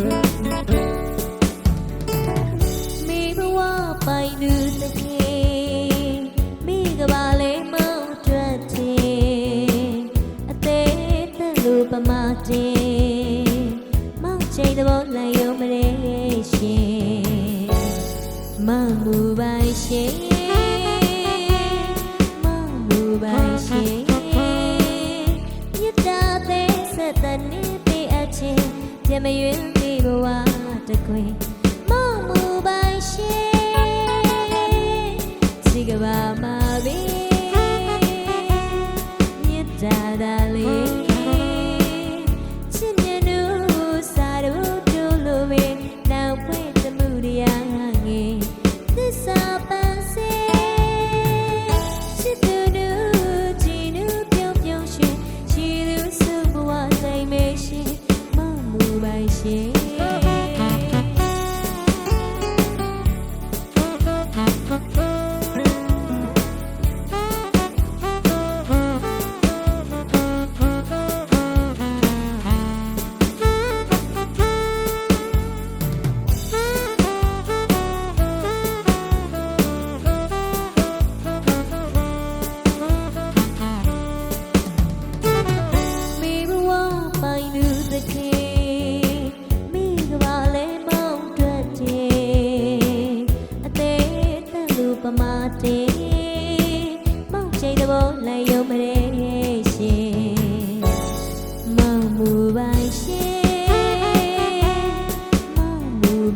Mm-hmm. လာယုံမရေရှင်မမူပါရှင်မမူပါရှင်မြတ်တာသေးဆက်တဲ့နေပေးအပ်ခြင်းပြမရွေးပေးဘဝတကွင်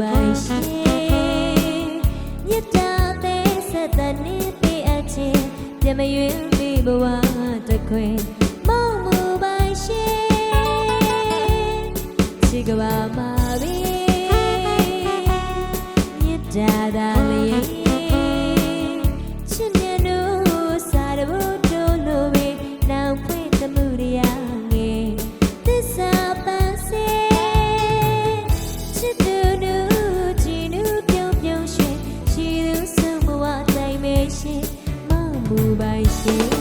ပိုင်ရှင်မြတ်တာတဲ့ဆက်တဲ့နေ့ပြအချင်းပြမရွေးပြီးဘဝတခွင် you.